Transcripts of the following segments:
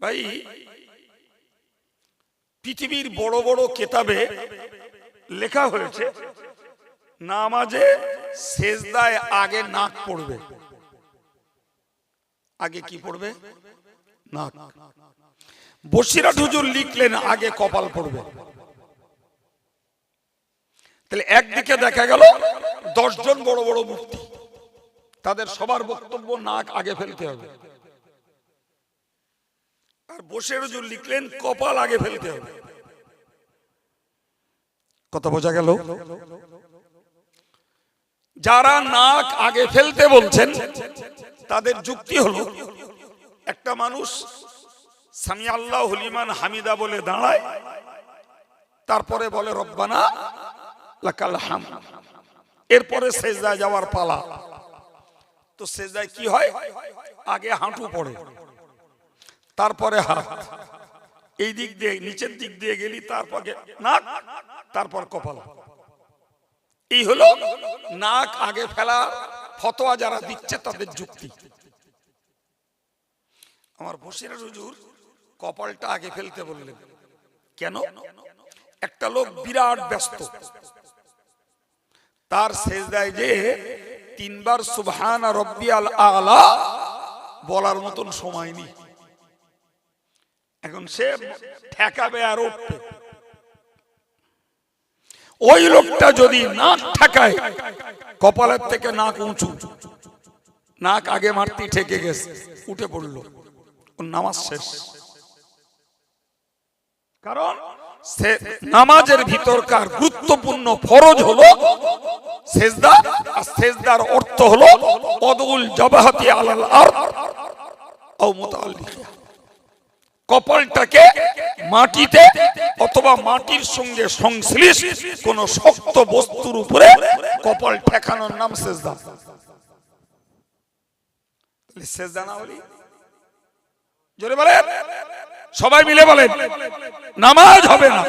ভাই, পৃথিবীর বড় বড় কেতাবে লেখা হয়েছে, নামাজে সেজদায় আগে নাক পড়বে। আগে কি পড়বে? নাক। বসিরাট হুজুর লিখলেন, আগে কপাল পড়বে। তাহলে একদিকে দেখা গেল, দশজন বড় বড় মুক্তি তাদের সবার বক্তব্য নাক আগে ফেলতে হবে। আর বসে হুজুর লিখলেন, কপাল আগে ফেলতে হবে। কথা বোঝা গেল? যারা নাক আগে ফেলতে বলছেন, তাদের যুক্তি হলো, একটা মানুষ সামি আল্লাহ হলিমান হামিদা বলে দাঁড়ায়, তারপরে বলে, রব্বানা লাকাল হাম এরপরে সেজদায় যাওয়ার পালা। তো সেজদায় কি হয়? আগে হাঁটু পড়ে। তারপরে হাত। এই দিক দিয়ে, নিচের দিক দিয়ে গেলি, তারপরে নাক, তারপর কপাল। এই হলো নাক আগে ফেলা, ফতোয়া যারা দিচ্ছে তাদের যুক্তি। আমার বসিরা হুজুর কপালটা আগে ফেলতে বললেন। কেন? একটা লোক বিরাট ব্যস্ত। তার শেষ সেজদায় যে তিনবার সুবহান রব্বিয়াল আলা বলার মতন সময় নেই। এখন সে ঠেকাবে আর ওই লোকটা যদি নাক ঠেকায়, কপালের থেকে নাক উঁচু। নাক আগে মারতি ঠেকে গেছে, উঠে পড়ল। ওর নামাজ শেষ। কারণ সে নামাজের ভিতরকার গুরুত্বপূর্ণ ফরজ হলো সেজদা, আর সেজদার অর্থ হলো অদুল জবাহতি আলাল আরদ ও মুতাআল্লিকিয়া। কপালটাকে মাটিতে অথবা মাটির সঙ্গে সংশ্লিষ্ট কোন শক্ত বস্তুর উপরে কপাল ঠেকানোর নাম সেজদা। সেজদা সবাই মিলে বলেন, নামাজ হবে না।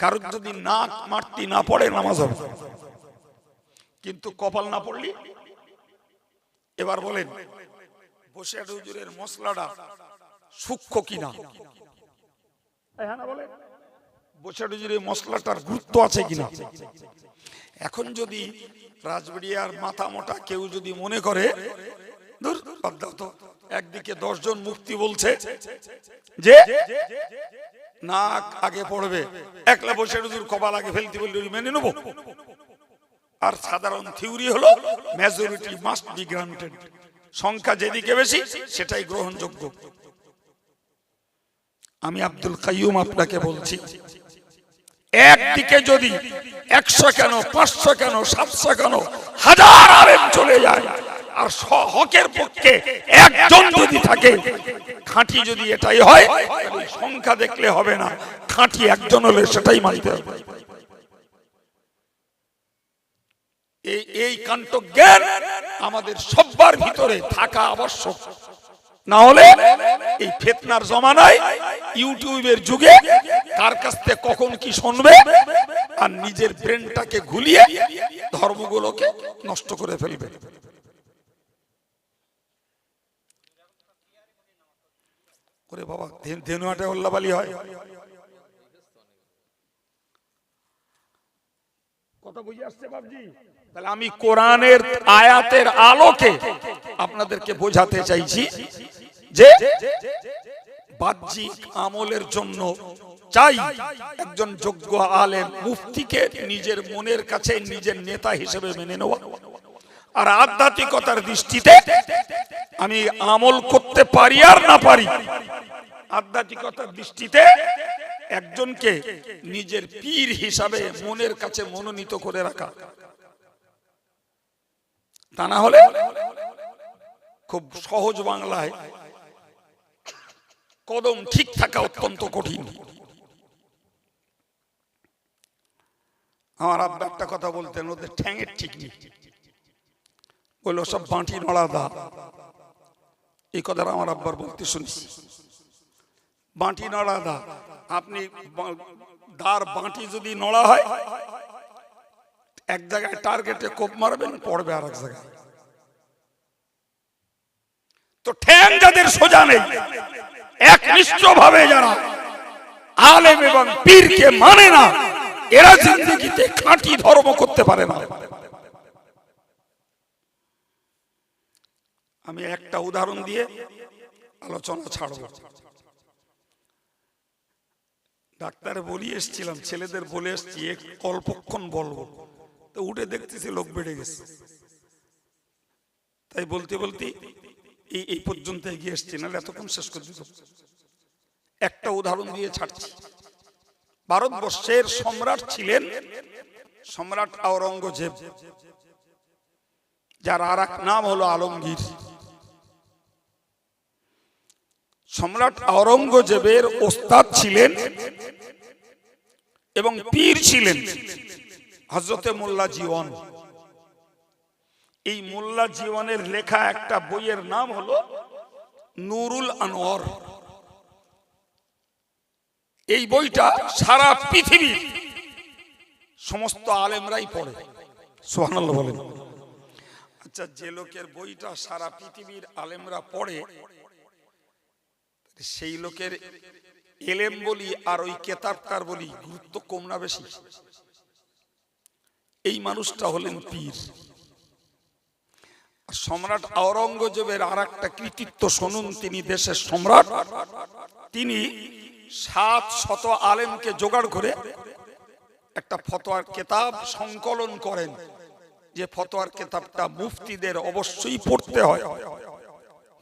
কারোর যদি নাক মারতি না পড়ে, নামাজ হবে কিন্তু কপাল না পড়লি, এবার বলেন বসে হুজুরের মশলাটা সূক্ষ্ম কিনা? বসে হুজুরের মশলাটার গুরুত্ব আছে কিনা? এখন যদি রাজবাড়িয়ার মাথা মোটা কেউ যদি মনে করে একদিকে দশজন মুক্তি বলছে, যে নাক আগে পড়বে, একলা বসে হুজুর কপাল আগে ফেলতে বললে মেনে নেব? আর সাধারণ থিওরি হলো মেজরিটি মাস্ট বি গ্রান্টেড সংখ্যা যেদিকে বেশি, সেটাই গ্রহণযোগ্য। আমি আব্দুল কাইয়ুম আপনাকে বলছি, একদিকে যদি একশো কেন, পাঁচশো কেন, সাতশো কেন, হাজার আলেম চলে যায়, আর হকের পক্ষে একজন যদি থাকে, খাঁটি যদি এটাই হয় সংখ্যা দেখলে হবে না, খাঁটি একজন হলে সেটাই মানতে হবে। এই এই কান্ত জ্ঞান আমাদের সবার ভিতরে থাকা আবশ্যক। না হলে এই ফেতনার জমানায় ইউটিউবের যুগে কার কাছ থেকে কখন কি শুনবে আর নিজের ব্রেনটাকে ঘুলিয়ে ধর্মগুলোকে নষ্ট করে ফেলবে। ওরে বাবা ধেনুয়াটা উল্লাবালি হয়। কথা বুঝে আসছে বাবজি তাহলে আমি কোরআনের আয়াতের আলোকে আপনাদেরকে বোঝাতে চাইছি যে বাহ্যিক আমলের জন্য চাই একজন যোগ্য আলেম মুফতিকে নিজের মনের কাছে নিজের নেতা হিসেবে মেনে নেওয়া। আর আধ্যাত্মিকতার দৃষ্টিতে আমি আমল করতে পারি আর না পারি, আধ্যাত্মিকতার দৃষ্টিতে একজনকে নিজের পীর হিসাবে মনের কাছে মনোনীত করে রাখা। তা না হলে খুব সহজ বাংলায় কদম ঠিক থাকা অত্যন্ত কঠিন। আমার আব্বা একটা কথা বলতেন, ওদের ঠ্যাঙের ঠিক নেই। বলল, সব বাঁটি নড়া দা। এই কথাটা আমার আব্বার বলতে শুনছি বাঁটি নড়া দা, আপনি দার বাঁটি যদি নড়া হয় এক জায়গায় টার্গেটে কোপ মারবেন, পড়বে আর এক জায়গায়। তো ঠ্যাং যাদের সোজা নেই একনিষ্ঠ ভাবে যারা আলেম এবং পীরকে মানে না, এরা জিন্দগিতে খাঁটি ধর্ম করতে পারে না। আমি একটা উদাহরণ দিয়ে আলোচনা ছাড়ব। ডাক্তার বলি এসছিলাম, ছেলেদের বলে এসছি এক অল্পক্ষণ বলব। তো উঠে দেখতেছি লোক বেড়ে গেছে। তাই বলতে বলতে এই এই পর্যন্ত এগিয়ে এসছি নাহলে এতক্ষণ শেষ করে একটা উদাহরণ দিয়ে ছাড়ছি। ভারতবর্ষের সম্রাট ছিলেন সম্রাট আওরঙ্গজেব, যার আর নাম হলো আলমগীর। সম্রাট আওরঙ্গজেবের ওস্তাদ ছিলেন এবং পীর ছিলেন। হজরতে মোল্লা জীবন। এই মোল্লা জীবনের লেখা একটা বইয়ের নাম হলো নুরুল আনোয়ার। এই বইটা সারা পৃথিবীর সমস্ত আলেমরাই পড়ে। সোহানাল্লাহ বলেন। আচ্ছা যে লোকের বইটা সারা পৃথিবীর আলেমরা পড়ে সেই লোকের এলেম বলি আর ওই কেতাবকার বলি গুরুত্ব কম না বেশি? এই মানুষটা হলেন পীর। সম্রাট আওরঙ্গজেবের আর একটা কৃতিত্ব শুনুন তিনি দেশের সম্রাট। তিনি সাত শত আলেমকে জোগাড় করে একটা ফতোয়ার কেতাব সংকলন করেন, যে ফতোয়ার কেতাবটা মুফতিদের অবশ্যই পড়তে হয়।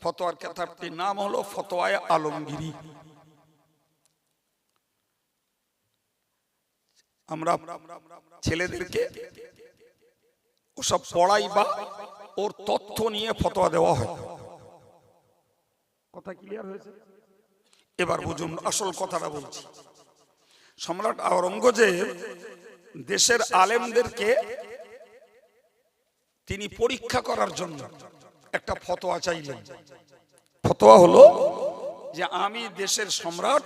ফতোয়ার কেতাবটির নাম হলো ফতোয়ায় আলমগিরি। আমরা ছেলেদেরকে ওসব পড়াই বা ওর তথ্য নিয়ে ফতোয়া দেওয়া হয়। কথা ক্লিয়ার হয়েছে? এবার বুঝুন আসল কথাটা বলছি। সম্রাট আওরঙ্গজেব দেশের আলেমদেরকে তিনি পরীক্ষা করার জন্য একটা ফতোয়া চাইলেন। ফতোয়া হলো যে আমি দেশের সম্রাট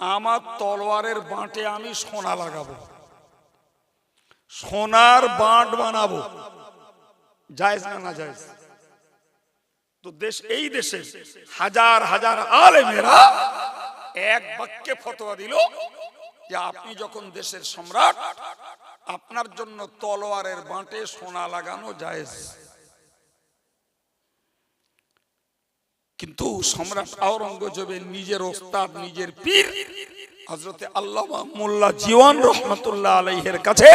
আমার তলোয়ারের বাঁটে আমি সোনা লাগাবো। সোনার বাঁট বানাবো। জায়েজ না না জায়েজ? তো দেশ, এই দেশে হাজার হাজার আলেমেরা এক বাক্যে ফতোয়া দিল যে আপনি যখন দেশের সম্রাট, আপনার জন্য তলোয়ারের বাঁটে সোনা লাগানো জায়েজ। কিন্তু সম্রাট আওরঙ্গজেবের নিজের ওস্তাদ, নিজের পীর হজরতে আল্লামা মোল্লা জীবন রহমতুল্লাহ আলাইহের কাছে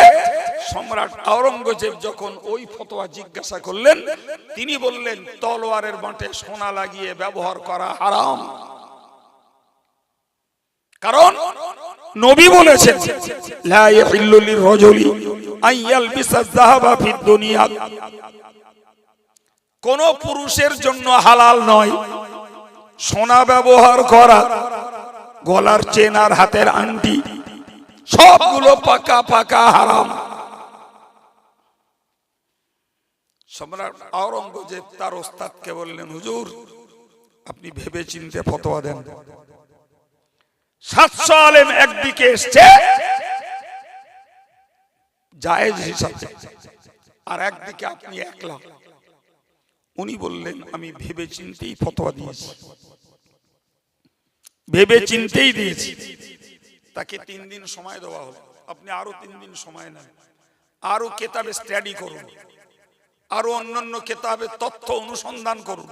সম্রাট আওরঙ্গজেব যখন ওই ফতোয়া জিজ্ঞাসা করলেন, তিনি বললেন, তলোয়ারের বাঁটে সোনা লাগিয়ে ব্যবহার করা হারাম। কারণ নবী বলেছেন, লা ইয়াহিল্লু লিররাজুলি আন ইয়ালবিসা যাহাবা ফিদ দুনিয়া। কোন পুরুষের জন্য হালাল নয়। সোনা ব্যবহার করা, গলার চেন আর হাতের আংটি, সবগুলো পাকা পাকা, হারাম। সম্রাট আওরঙ্গজেব তার ওস্তাদকে বললেন, হুজুর, আপনি ভেবে চিনতে ফতোয়া দেন। সাতশো আলেম একদিকে এসছে, জায়েজ হিসাবে আর একদিকে আপনি একলা। উনি বললেন, আমি ভেবে চিনতেই ফতোয়া দিয়েছি। ভেবে চিনতেই দিয়েছি। তাকে তিন দিন সময় দেওয়া হলো। আপনি আরও তিন দিন সময় নেন। আরও কেতাবে স্টাডি করুন। আরও অন্যান্য কেতাবে তথ্য অনুসন্ধান করুন।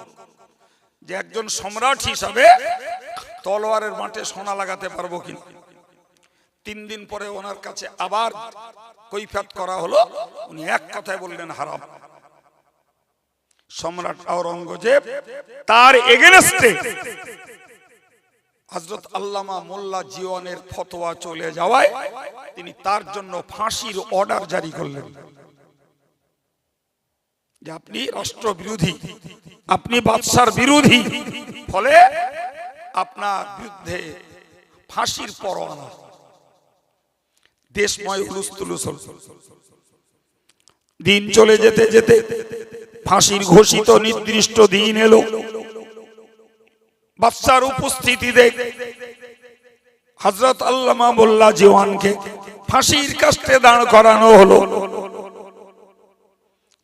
যে একজন সম্রাট হিসাবে তলোয়ারের মাঠে সোনা লাগাতে পারব কিনা। তিন দিন পরে ওনার কাছে আবার কৈফাত করা হলো। উনি এক কথায় বললেন, হারাম। সম্রাট আওরঙ্গজেব তার এগেনস্টে হজরত আল্লামা মোল্লা জীবনের ফতোয়া চলে যাওয়ায় তিনি তার জন্য ফাঁসির অর্ডার জারি করলেন যে আপনি রাষ্ট্র বিরোধী আপনি বাদশার বিরোধী, ফলে আপনার বিরুদ্ধে ফাঁসির পরোয়ানা দেশময় হুলুস্তুলুস হল। দিন চলে যেতে যেতে ফাঁসির ঘোষিত নির্দিষ্ট দিন এলো। বাচ্চার উপস্থিতি উপস্থিতিতে হজরত আল্লামা মোল্লা জীবনকে ফাঁসির কাস্টে দাঁড় করানো হলো।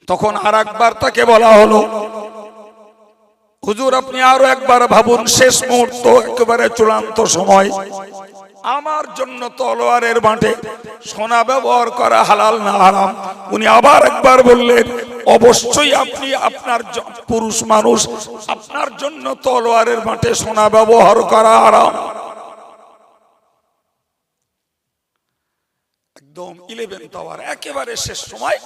তখন আর একবার তাকে বলা হলো, হুজুর, আপনি আরও একবার ভাবুন, শেষ মুহূর্ত একেবারে চূড়ান্ত সময়। আমার জন্য তলোয়ারের মাঠে সোনা ব্যবহার করা হালাল না হারাম। উনি আবার একবার বললেন অবশ্যই আপনি আপনার পুরুষ মানুষ, আপনার জন্য তলোয়ারের মাঠে সোনা ব্যবহার করা হারাম। একদম ইলেভেন টাওয়ার একেবারে শেষ সময়,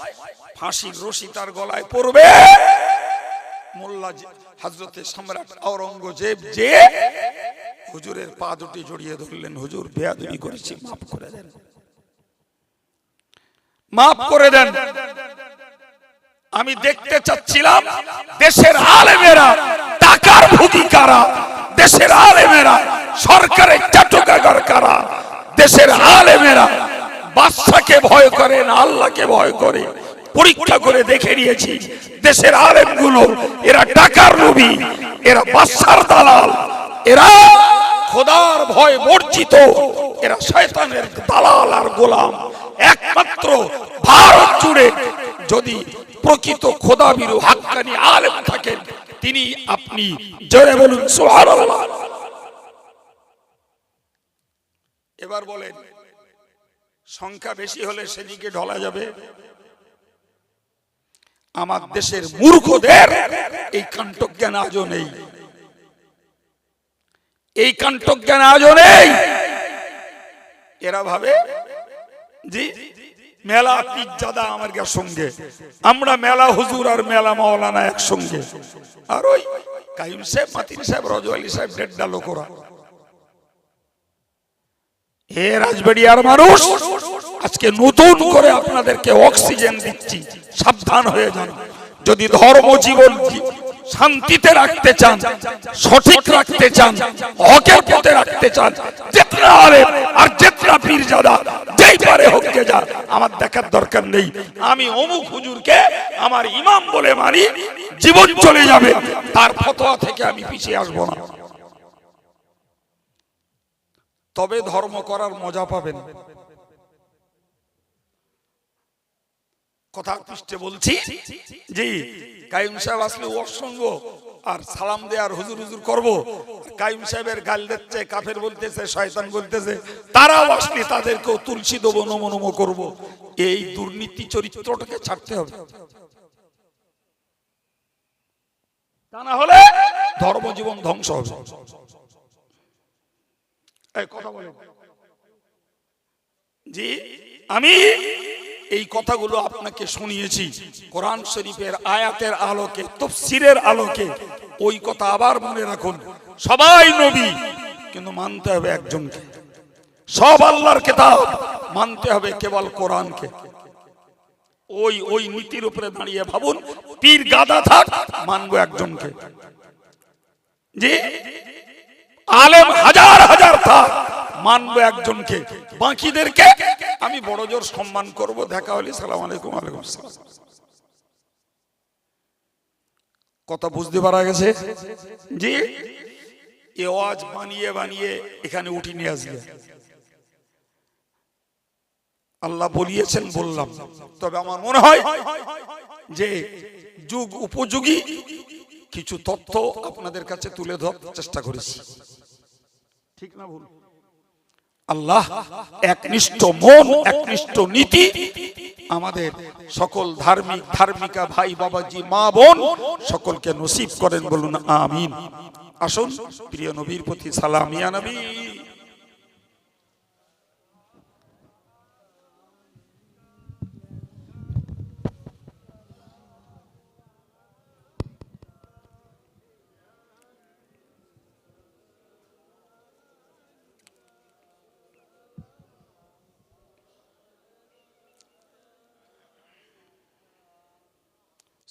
ফাঁসির রশি তার গলায় পড়বে। মোল্লা হজরতে সম্রাট আওরঙ্গজেব যে হুজুরের পা দুটি জড়িয়ে ধরলেন, হুজুর বেয়াদবি করেছি, মাফ করে দেন। মাফ করে দেন। আমি দেখতে চাচ্ছিলাম দেশের আলেমেরা, টাকার ভুগি কারা দেশের আলেমেরা, সরকারের চাটকাগার কারা, দেশের আলেমেরা বাদশাকে ভয় করে না, আল্লাহকে ভয় করে। পরীক্ষা করে দেখে নিয়েছি, দেশের আলেমগুলো, এরা টাকার লোভী এরা বাদশার দালাল, এরা খোদার ভয় বর্জিত। এরা শয়তানের দালাল আর গোলাম। একমাত্র ভারত জুড়ে যদি প্রকৃত খোদা বিরু হাক্কানি আলেম থাকেন, তিনি আপনি জোরে বলুন, সুবহানাল্লাহ। এবার বলেন, সংখ্যা বেশি হলে সেদিকে ঢলা যাবে। আমার দেশের মূর্খদের এই কাণ্ঠজ্ঞান আজও নেই। এই কাণ্ঠজ্ঞান আজও নেই। এরা ভাবে জি, মেলা পিজ্জাদা আমার সঙ্গে। আমরা মেলা হুজুর আর মেলা মাওলানা একসঙ্গে। আর ওই কাইম সাহেব মাতিন সাহেব, রজওয়ালি সাহেব ডেড্ডা লোকরা হে রাজবাড়িয়ার মানুষ, আজকে নতুন করে আপনাদেরকে অক্সিজেন দিচ্ছি। সাবধান হয়ে যান। যদি ধর্ম জীবন শান্তিতে রাখতে চান, সঠিক রাখতে চান হকের পথে রাখতে চান, যেতনা আলেম আর যেতনা পীরজাদা যেই পারে হোক কে যা আমার দেখার দরকার নেই। আমি অমুক হুজুরকে আমার ইমাম বলে মানি, জীবন চলে যাবে, তার ফতোয়া থেকে আমি পিছিয়ে আসব না। তবে ধর্ম করার মজা পাবেন। কথা পৃষ্ঠে বলছি জি কাইম সাহেব আসলে ওর সঙ্গ। আর সালাম দে আর হুজুর হুজুর করব। কাইম সাহেবের গাল দিচ্ছে, কাফের বলতেছে, শয়তান বলতেছে। তারাও আসলে তাদেরকেও তুলসী দেবো, নমো নমো করব। এই দুর্নীতি চরিত্রটাকে ছাড়তে হবে। তা না হলে ধর্মজীবন ধ্বংস হবে। জি? আমি এই কথাগুলো আপনাকে শুনিয়েছি। কোরআন শরীফের আয়াতের আলোকে, তফসিরের আলোকে। ওই কথা আবার মনে রাখুন। সবাই নবী, কিন্তু মানতে হবে একজনকে। সব আল্লাহর কিতাব মানতে হবে কেবল কোরআনকে। ওই ওই নীতির উপরে দাঁড়িয়ে ভাবুন, পীর গাদা থাক, মানবো একজনকে। যে আলেম হাজার হাজার থাক। মানবো একজনকে। বাকিদেরকে আমি বড় জোর সম্মান করব। দেখা হলে সালাম আলাইকুম আলাইকুম কথা বুঝতে পারা গেছে? জি? এ ওয়াজ বানিয়ে বানিয়ে এখানে উঠি নিয়ে আসবে আল্লাহ বলিয়েছেন, বললাম, তবে আমার মনে হয় যে যুগ উপযোগী কিছু তথ্য আপনাদের কাছে তুলে ধরার চেষ্টা করেছি। ঠিক না ভুল? আল্লাহ, একনিষ্ঠ মন, একনিষ্ঠ নীতি, আমাদের সকল ধার্মিক, ধার্মিকা ভাই বাবাজি, মা বোন, সকলকে নসিব করেন বলুন, আমিন। আসুন, প্রিয় নবীর প্রতি সালামিয়া নবী।